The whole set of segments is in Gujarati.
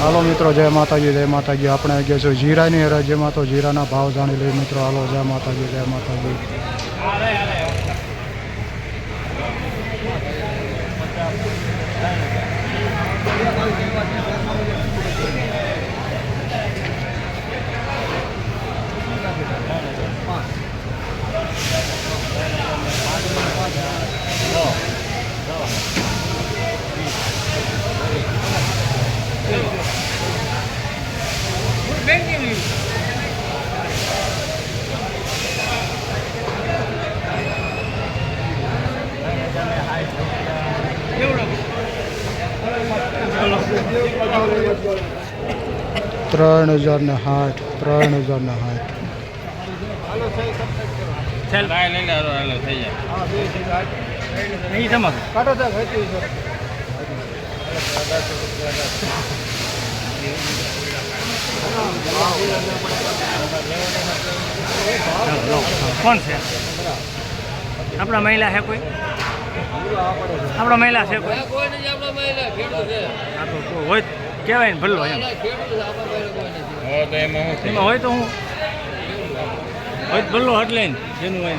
હાલો મિત્રો, જય માતાજી જય માતાજી. આપણે ગયા છીએ. જીરાની હરાજીમાં તો જીરાના ભાવ જાણી લઈએ મિત્રો. હાલો, જય માતાજી જય માતાજી. ત્રણ હજાર ને સાઠ ત્રણ હજાર ને સાઠ ચાલ ભાઈ લઈ લે હાલો હાલો થઈ જાય નહીં તમારું કોણ છે આપણા મહિલા છે કોઈ આપણા મહિલા છે કોઈ હા તો તો હોય કહેવાય ને ભલ્લો એમ. એમાં હોય તો હું હોય તો ભલ્લો હટલે લઈને જેનું હોય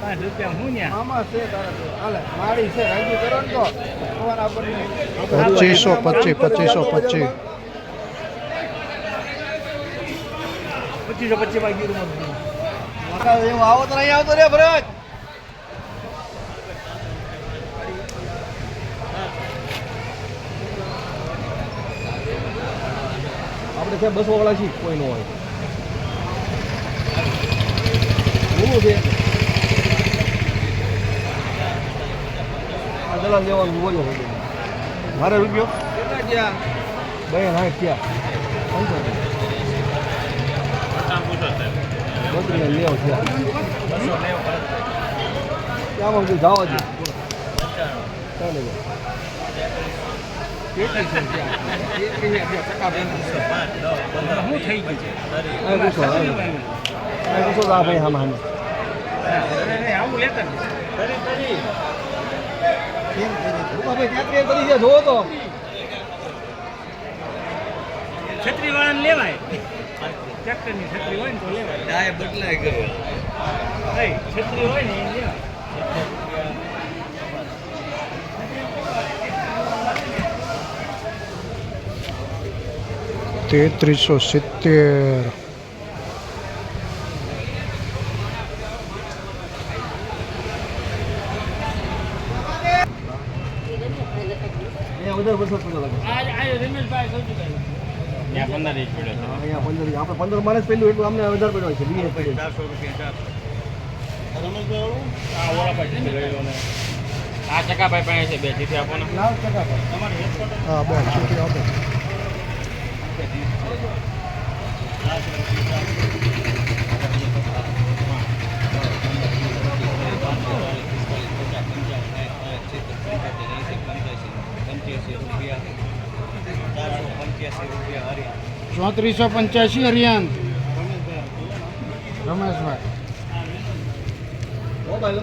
પાંચ રૂપિયા હું ન્યા? પચીસો પચીસ પચીસો પચીસ પચીસો પચીસ વાગી આવો તો નહીં આવતો રે ભરત. આપણે છે બસો વાળા છીએ કોઈ નો હોય. શું છે? આ દલાલ લેવાનું બોલો મારે રૂપિયો બે ના ક્યાં બત્રીસ લેવો છે ક્યાં બધું જવા દે ચાલે શું થઈ ગયું છે અહીં પૂછો અહીં પૂછો તો આ ભાઈ હા માની આવું લેતા ને. ભાઈ ક્યાં ક્યાં કરી છે જોવો. તો. છત્રી વાળાને લેવાય. ટ્રેક્ટરની છત્રી હોય ને તો લેવાય. બદલાય કરો છત્રી હોય ને એ લેવાય. તેત્રીસો સિત્તેર અહીંયા વધારે બસો પંદર લાગે આજ આજ રમેશભાઈ સૌથી પહેલા ત્યાં પંદર ઇંચ પડ્યો છે અહીંયા પંદર આપણે પંદર માણસ પહેલું એટલું અમને વધારે પડ્યો છે વીસ પડ્યો આ ચકાભાઈ પાસે છે લઈ આપો ને. હા બે ચીઠી આપો. ચોત્રીસો પંચ્યાસી હરિયાણ રમેશભાઈ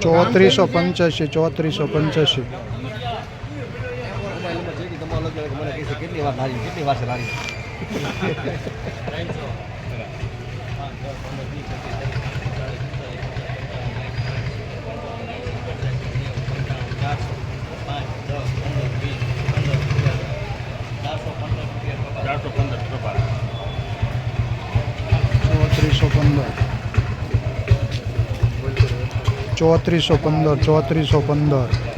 ચોત્રીસો પંચ્યાસી ચોત્રીસો પંચ્યાસી કેટલી વાર લારી કેટલી વાર છે લારી ચારસો પંદર કપાસ ચોત્રીસો પંદર. ચોત્રીસો પંદર ચોત્રીસો પંદર.